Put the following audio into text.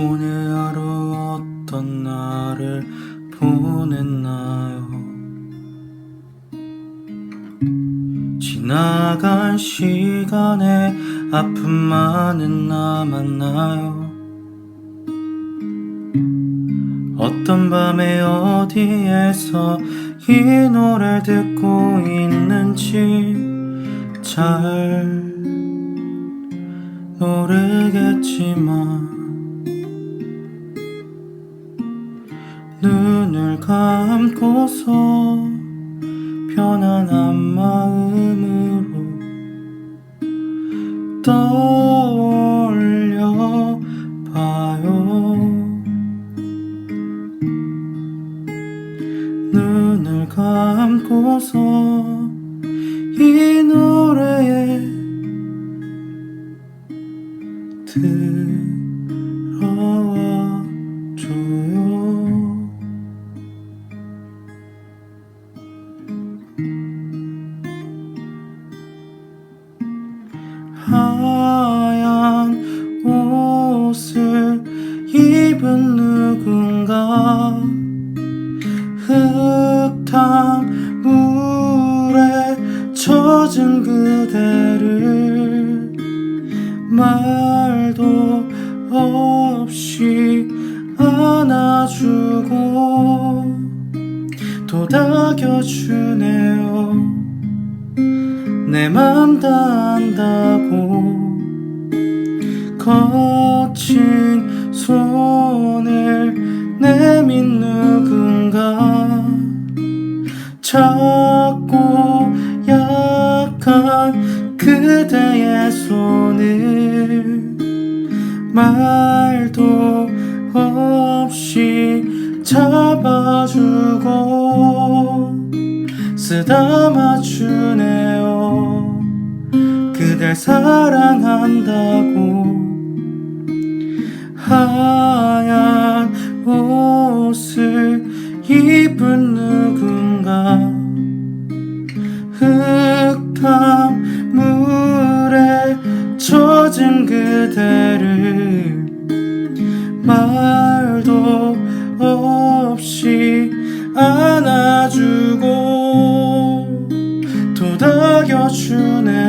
오늘 하루 어떤 날을 보냈나요? 지나간 시간에 아픔만은 남았나요? 어떤 밤에 어디에서 이 노래를 듣고 있는지 잘 모르겠지만 눈을 감고서 편안한 마음으로 떠올려 봐요. 눈을 감고서 이 노래에 들 옷을 입은 누군가 흙탕 물에 젖은 그대를 말도 없이 안아주고 도닥여주네요. 내 맘 다 안다고 거친 손을 내민 누군가? 작고 약한 그대의 손을 말도 없이 잡아주고 쓰다마주네요. 그댈 사랑한다고 하얀 옷을 입은 누군가. 흙탕 물에 젖은 그대를 말도 없이 안아주고 도닥여주네요